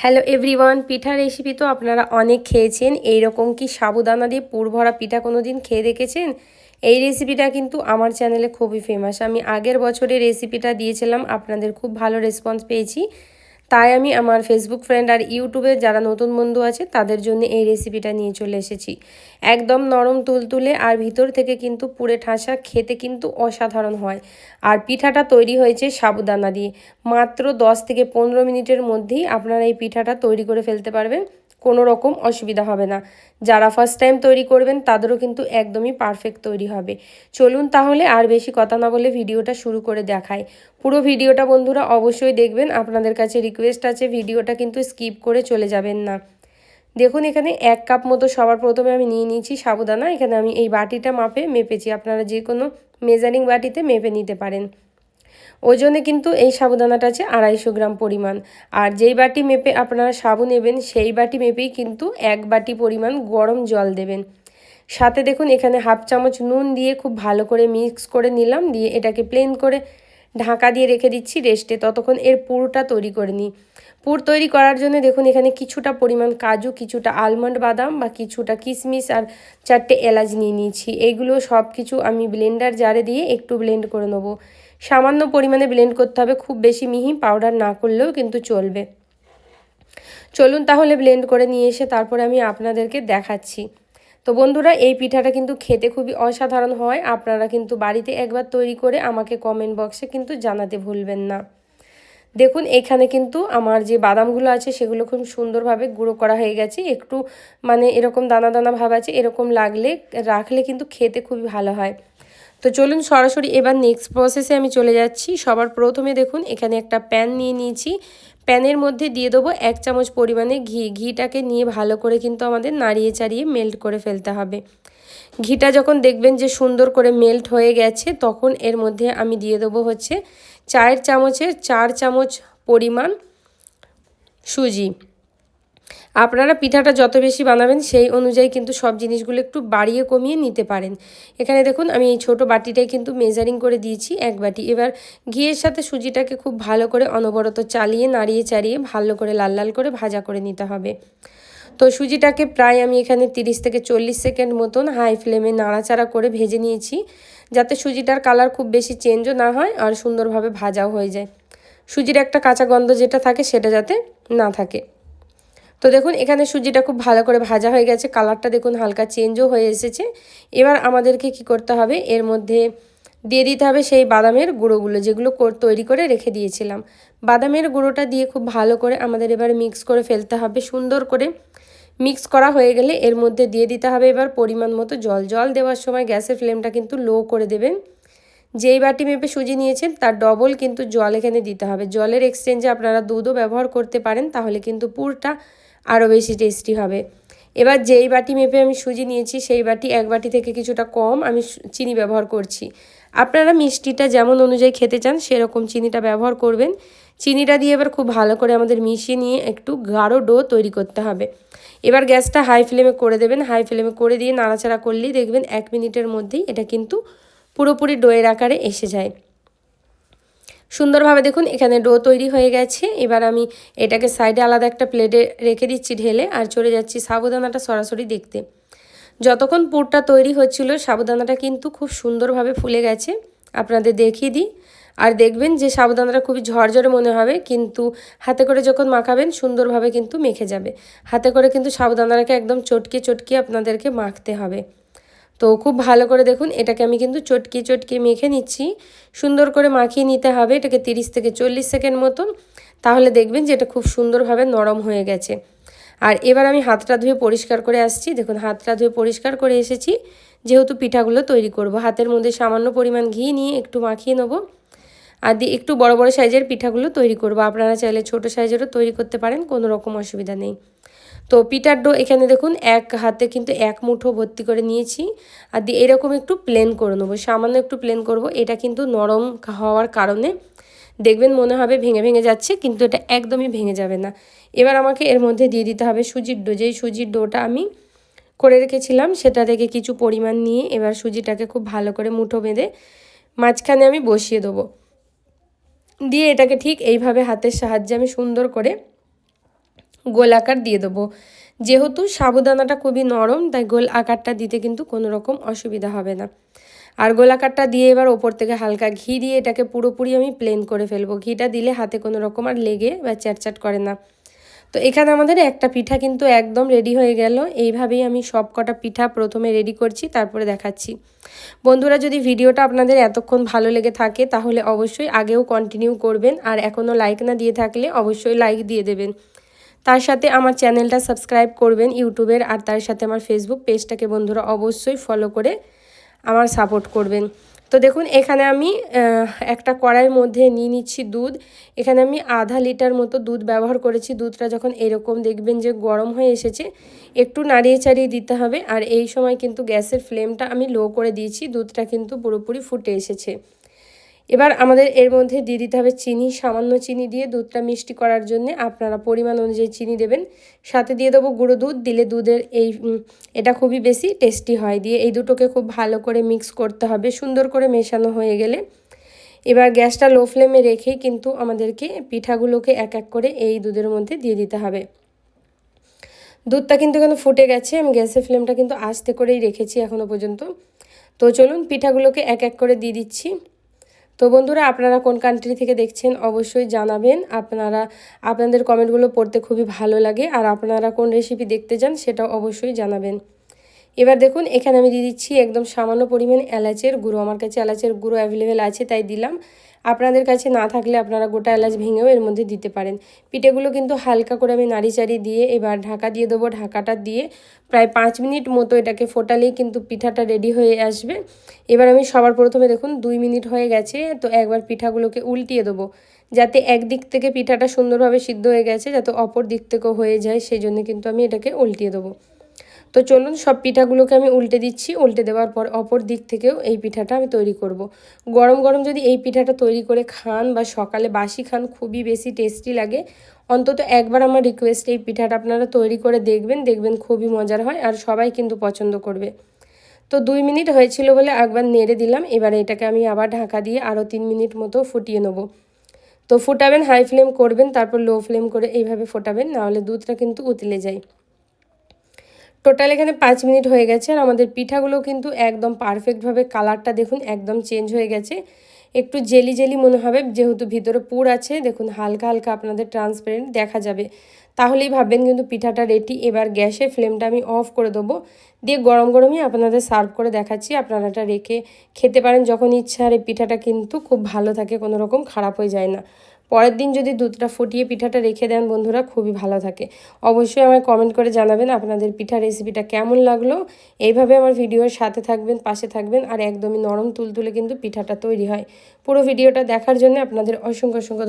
Hello everyone পিঠা recipe তো আপনারা অনেক খেয়েছেন। এই রকম কি সাবুদানা দিয়ে পুর ভরা পিঠা কোনো দিন খেয়ে দেখেছেন? এই রেসিপিটা কিন্তু আমার চ্যানেলে খুবই ফেমাস আমি আগের বছরে রেসিপিটা দিয়েছিলাম, আপনাদের খুব ভালো রেসপন্স পেয়েছি। তাই আমি আমার ফেসবুক ফ্রেন্ড আর ইউটিউবে যারা নতুন বন্ধু আছে, তাদের জন্য এই রেসিপিটা নিয়ে চলে এসেছি। একদম নরম তুলতুলে আর ভিতর থেকে কিন্তু পুরে ঠাসা, খেতে কিন্তু অসাধারণ হয়। আর পিঠাটা তৈরি হয়েছে সাবুদানা দিয়ে। মাত্র 10 থেকে পনেরো মিনিটের মধ্যেই আপনারা এই পিঠাটা তৈরি করে ফেলতে পারবেন। কোনো রকম অসুবিধা হবে না। যারা ফার্স্ট টাইম তৈরি করবেন, তাদেরও কিন্তু একদমই পারফেক্ট তৈরি হবে। চলুন তাহলে আর বেশি কথা না বলে ভিডিওটা শুরু করে দেখাই। পুরো ভিডিওটা বন্ধুরা অবশ্যই দেখবেন, আপনাদের কাছে রিকোয়েস্ট আছে, ভিডিওটা কিন্তু স্কিপ করে চলে যাবেন না। দেখুন এখানে এক কাপ মতো সবার প্রথমে আমি নিয়ে নিয়েছি সাবুদানা। এখানে আমি এই বাটিটা মাপে মেপেছি, আপনারা যে কোনো মেজারিং বাটিতে মেপে নিতে পারেন। ওজনে কিন্তু এই সাবুদানাটা আছে আড়াইশো গ্রাম পরিমাণ। আর যেই বাটি মেপে আপনারা সাবু নেবেন, সেই বাটি মেপেই কিন্তু এক বাটি পরিমাণ গরম জল দেবেন। সাথে দেখুন, এখানে হাফ চামচ নুন দিয়ে খুব ভালো করে মিক্স করে নিলাম, দিয়ে এটাকে প্লেন করে ঢাকা দিয়ে রেখে দিচ্ছি রেস্টে। ততক্ষণ এর পুরটা তৈরি করে নিই। পুর তৈরি করার জন্য দেখুন, এখানে কিছুটা পরিমাণ কাজু, কিছুটা আলমন্ড বাদাম বা কিছুটা কিশমিশ আর চারটে এলাচ নিয়ে নিয়েছি। এইগুলো সব কিছু আমি ব্লেন্ডার জারে দিয়ে একটু ব্লেন্ড করে নেব। সামান্য পরিমাণে ব্লেন্ড করতে হবে, খুব বেশি মিহি পাউডার না করলেও কিন্তু চলবে। চলুন তাহলে ব্লেন্ড করে নিয়ে এসে তারপরে আমি আপনাদেরকে দেখাচ্ছি। তো বন্ধুরা, এই পিঠাটা কিন্তু খেতে খুবই অসাধারণ হয়। আপনারা কিন্তু বাড়িতে একবার তৈরি করে আমাকে কমেন্ট বক্সে কিন্তু জানাতে ভুলবেন না। দেখুন, এখানে কিন্তু আমার যে বাদামগুলো আছে, সেগুলো খুব সুন্দরভাবে গুঁড়ো করা হয়ে গেছে। একটু মানে এরকম দানা দানা ভাব আছে, এরকম লাগলে, রাখলে কিন্তু খেতে খুবই ভালো হয়। তো চলুন সরাসরি এবার নেক্সট প্রসেসে আমি চলে যাচ্ছি। সবার প্রথমে দেখুন, এখানে একটা প্যান নিয়ে নিয়েছি। প্যানের মধ্যে দিয়ে দেবো এক চামচ পরিমাণে ঘি। ঘিটাকে নিয়ে ভালো করে কিন্তু আমাদের নাড়িয়ে চাড়িয়ে মেল্ট করে ফেলতে হবে। ঘিটা যখন দেখবেন যে সুন্দর করে মেল্ট হয়ে গেছে, তখন এর মধ্যে আমি দিয়ে দেবো হচ্ছে চায়ের চামচের চার চামচ পরিমাণ সুজি। আপনারা পিঠাটা যত বেশি বানাবেন সেই অনুযায়ী কিন্তু সব জিনিসগুলো একটু বাড়িয়ে কমিয়ে নিতে পারেন। এখানে দেখুন, আমি এই ছোটো বাটিটাই কিন্তু মেজারিং করে দিয়েছি এক বাটি। এবার ঘিয়ের সাথে সুজিটাকে খুব ভালো করে অনবরত চালিয়ে, নাড়িয়ে চাড়িয়ে ভালো করে লাল লাল করে ভাজা করে নিতে হবে। তো সুজিটাকে প্রায় আমি এখানে 30 থেকে চল্লিশ সেকেন্ড মতন হাই ফ্লেমে নাড়াচাড়া করে ভেজে নিয়েছি, যাতে সুজিটার কালার খুব বেশি চেঞ্জও না হয় আর সুন্দরভাবে ভাজাও হয়ে যায়। সুজির একটা কাঁচা গন্ধ যেটা থাকে সেটা যাতে না থাকে। তো দেখুন, এখানে সুজিটা খুব ভালো করে ভাজা হয়ে গেছে, কালারটা দেখুন হালকা চেঞ্জও হয়ে এসেছে। এবার আমাদেরকে কি করতে হবে, এর মধ্যে দিয়ে দিতে হবে সেই বাদামের গুঁড়োগুলো, যেগুলো তৈরি করে রেখে দিয়েছিলাম। বাদামের গুঁড়োটা দিয়ে খুব ভালো করে আমাদের এবার মিক্স করে ফেলতে হবে, সুন্দর করে মিক্স করা হয়ে গেলে এর মধ্যে দিয়ে দিতে হবে এবার পরিমাণ মতো জল। জল দেওয়ার সময় গ্যাসের ফ্লেমটা কিন্তু লো করে দেবেন। যেই বাটি মেপে সুজি নিয়েছেন, তার ডবল কিন্তু জল এখানে দিতে হবে। জলের এক্সচেঞ্জে আপনারা দুধও ব্যবহার করতে পারেন, তাহলে কিন্তু পুরটা আরও বেশি টেস্টি হবে। এবার যেই বাটি মেপে আমি সুজি নিয়েছি, সেই বাটি এক বাটি থেকে কিছুটা কম আমি চিনি ব্যবহার করছি। আপনারা মিষ্টিটা যেমন অনুযায়ী খেতে চান, সেরকম চিনিটা ব্যবহার করবেন। চিনিটা দিয়ে এবার খুব ভালো করে আমাদের মিশিয়ে নিয়ে একটু গাঢ় ডো তৈরি করতে হবে। এবার গ্যাসটা হাই ফ্লেমে করে দেবেন। হাই ফ্লেমে করে দিয়ে নাড়াচাড়া করলেই দেখবেন এক মিনিটের মধ্যেই এটা কিন্তু পুরোপুরি ডোয়ের আকারে এসে যায়। সুন্দরভাবে দেখুন, এখানে ডো তৈরি হয়ে গেছে। এবার আমি এটাকে সাইডে আলাদা একটা প্লেটে রেখে দিচ্ছি ঢেলে আর চলে যাচ্ছি সাবুদানাটা সরাসরি দেখতে। যতক্ষণ পুরটা তৈরি হচ্ছিল, সাবুদানাটা কিন্তু খুব সুন্দরভাবে ফুলে গেছে। আপনাদের দেখিয়ে দিই। আর দেখবেন যে সাবুদানাটা খুবই ঝরঝরে মনে হবে, কিন্তু হাতে করে যখন মাখাবেন, সুন্দরভাবে কিন্তু মেখে যাবে। হাতে করে কিন্তু সাবুদানাটাকে একদম চটকে চটকে আপনাদেরকে মাখতে হবে। তো খুব ভালো করে দেখুন, এটাকে আমি কিন্তু চটকি চটকি মেখে নিচ্ছি। সুন্দর করে মাখিয়ে নিতে হবে, এটাকে 30 থেকে চল্লিশ সেকেন্ড মতন। তাহলে দেখবেন যে এটা খুব সুন্দরভাবে নরম হয়ে গেছে। আর এবার আমি হাতটা ধুয়ে পরিষ্কার করে আসছি। দেখুন, হাতটা ধুয়ে পরিষ্কার করে এসেছি। যেহেতু পিঠাগুলো তৈরি করব, হাতের মধ্যে সামান্য পরিমাণ ঘি নিয়ে একটু মাখিয়ে নেব। আর দিয়ে একটু বড় বড় সাইজের পিঠাগুলো তৈরি করব। আপনারা চাইলে ছোট সাইজেরও তৈরি করতে পারেন, কোনো রকম অসুবিধা নেই। তো পিটার ডো এখানে দেখুন, এক হাতে কিন্তু এক মুঠো ভর্তি করে নিয়েছি। আর দিয়ে এরকম একটু প্লেন করে নেব, সামান্য একটু প্লেন করব। এটা কিন্তু নরম হওয়ার কারণে দেখবেন মনে হবে ভেঙে ভেঙে যাচ্ছে, কিন্তু এটা একদমই ভেঙে যাবে না। এবার আমাকে এর মধ্যে দিয়ে দিতে হবে সুজির ডো। যেই সুজির ডোটা আমি করে রেখেছিলাম, সেটা থেকে কিছু পরিমাণ নিয়ে এবার সুজিটাকে খুব ভালো করে মুঠো বেঁধে মাঝখানে আমি বসিয়ে দেবো। দিয়ে এটাকে ঠিক এইভাবে হাতের সাহায্যে আমি সুন্দর করে গোল আকার দিয়ে দেবো। যেহেতু সাবুদানাটা খুবই নরম, তাই গোল আকারটা দিতে কিন্তু কোনো রকম অসুবিধা হবে না। আর গোলাকারটা দিয়ে এবার ওপর থেকে হালকা ঘি দিয়ে এটাকে পুরোপুরি আমি প্লেন করে ফেলব। ঘিটা দিলে হাতে কোনো রকম আর লেগে বা চ্যাটচ্যাট করে না। তো এখানে আমাদের একটা পিঠা কিন্তু একদম রেডি হয়ে গেল। এইভাবেই আমি সব কটা পিঠা প্রথমে রেডি করছি, তারপরে দেখাচ্ছি। বন্ধুরা, যদি ভিডিওটা আপনাদের এতক্ষণ ভালো লেগে থাকে, তাহলে অবশ্যই আগেও কন্টিনিউ করবেন। আর এখনও লাইক না দিয়ে থাকলে অবশ্যই লাইক দিয়ে দেবেন। তার সাথে আমার চ্যানেলটা সাবস্ক্রাইব করবেন ইউটিউবের, আর তার সাথে আমার ফেসবুক পেজটাকে বন্ধুরা অবশ্যই ফলো করে আমার সাপোর্ট করবেন। তো দেখুন, এখানে আমি একটা কড়াইয়ের মধ্যে নিয়ে নিচ্ছি দুধ। এখানে আমি আধা লিটার মতো দুধ ব্যবহার করেছি। দুধটা যখন এরকম দেখবেন যে গরম হয়ে এসেছে, একটু নাড়িয়ে চাড়িয়ে দিতে হবে। আর এই সময় কিন্তু গ্যাসের ফ্লেমটা আমি লো করে দিয়েছি। দুধটা কিন্তু পুরোপুরি ফুটে এসেছে। এবার আমাদের এর মধ্যে দিয়ে দিতে হবে চিনি, সামান্য চিনি দিয়ে দুধটা মিষ্টি করার জন্য আপনারা পরিমাণ অনুযায়ী চিনি দেবেন। সাথে দিয়ে দেবো গুঁড়ো দুধ, দিলে দুধের এই এটা খুবই বেশি টেস্টি হয়। দিয়ে এই দুটোকে খুব ভালো করে মিক্স করতে হবে, সুন্দর করে মেশানো হয়ে গেলে। এবার গ্যাসটা লো ফ্লেমে রেখে কিন্তু আমাদেরকে পিঠাগুলোকে এক এক করে এই দুধের মধ্যে দিয়ে দিতে হবে। দুধটা কিন্তু এখানে ফুটে গেছে, আমি গ্যাসের ফ্লেমটা কিন্তু আস্তে করেই রেখেছি এখনও পর্যন্ত। তো চলুন পিঠাগুলোকে এক এক করে দিয়ে দিচ্ছি। তো বন্ধুরা, আপনারা কোন কান্ট্রি থেকে দেখছেন অবশ্যই জানাবেন। আপনারা, আপনাদের কমেন্টগুলো পড়তে খুবই ভালো লাগে। আর আপনারা কোন রেসিপি দেখতে চান সেটাও অবশ্যই জানাবেন। এবার দেখুন, এখানে আমি দিয়ে দিচ্ছি একদম সামান্য পরিমাণ এলাচের গুঁড়ো। আমার কাছে এলাচের গুঁড়ো অ্যাভেলেবেল আছে, তাই দিলাম। আপনাদের কাছে না থাকলে আপনারা গোটা এলাচ ভেঙেও এর মধ্যে দিতে পারেন। পিঠেগুলো কিন্তু হালকা করে আমি নাড়ি চাড়ি দিয়ে এবার ঢাকা দিয়ে দেবো। ঢাকাটা দিয়ে প্রায় পাঁচ মিনিট মতো এটাকে ফোটালেই কিন্তু পিঠাটা রেডি হয়ে আসবে। এবার আমি সবার প্রথমে দেখুন, দুই মিনিট হয়ে গেছে, তো একবার পিঠাগুলোকে উল্টিয়ে দেবো। যাতে একদিক থেকে পিঠাটা সুন্দরভাবে সিদ্ধ হয়ে গেছে, যাতে অপর দিক থেকেও হয়ে যায় সেই জন্য কিন্তু আমি এটাকে উল্টিয়ে দেবো। তো চলুন সব পিঠাগুলোকে আমি উল্টে দিচ্ছি। উল্টে দেওয়ার পর অপর দিক থেকেও এই পিঠাটা আমি তৈরি করব। গরম গরম যদি এই পিঠাটা তৈরি করে খান বা সকালে বাসি খান, খুবই বেশি টেস্টি লাগে। অন্তত একবার আমার রিকোয়েস্ট এই পিঠাটা আপনারা তৈরি করে দেখবেন দেখবেন খুবই মজার হয় আর সবাই কিন্তু পছন্দ করবে। তো দুই মিনিট হয়েছিল বলে একবার নেড়ে দিলাম, এবারে এটাকে আমি আবার ঢাকা দিয়ে আরও তিন মিনিট মতো ফুটিয়ে নেব। তো ফুটাবেন হাই ফ্লেম করবেন, তারপর লো ফ্লেম করে এইভাবে ফোটাবেন, নাহলে দুধটা কিন্তু উতলে যায়। টোটাল এখানে পাঁচ মিনিট হয়ে গেছে আর আমাদের পিঠাগুলো কিন্তু একদম পারফেক্টভাবে কালারটা দেখুন একদম চেঞ্জ হয়ে গেছে। একটু জেলি জেলি মনে হবে, যেহেতু ভিতরে পুর আছে, দেখুন হালকা হালকা আপনাদের ট্রান্সপারেন্ট দেখা যাবে। তাহলেই ভাববেন কিন্তু পিঠাটা রেডি এবার গ্যাসে ফ্লেমটা আমি অফ করে দেবো। দিয়ে গরম গরমই আপনাদের সার্ভ করে দেখাচ্ছি আপনারা এটা রেখে খেতে পারেন যখন ইচ্ছা আর এই পিঠাটা কিন্তু খুব ভালো থাকে, কোনো রকম খারাপ হয়ে যায় না। পরের দিন যদি দুধটা ফুটিয়ে পিঠাটা রেখে দেন বন্ধুরা, খুবই ভালো থাকে। অবশ্যই আমায় কমেন্ট করে জানাবেন আপনাদের পিঠা রেসিপিটা কেমন লাগল। এইভাবে আমার ভিডিওর সাথে থাকবেন, পাশে থাকবেন আর একদমই নরম তুলতুলে কিন্তু পিঠাটা তৈরি হয়। পুরো ভিডিওটা দেখার জন্য আপনাদের অসংখ্য অসংখ্য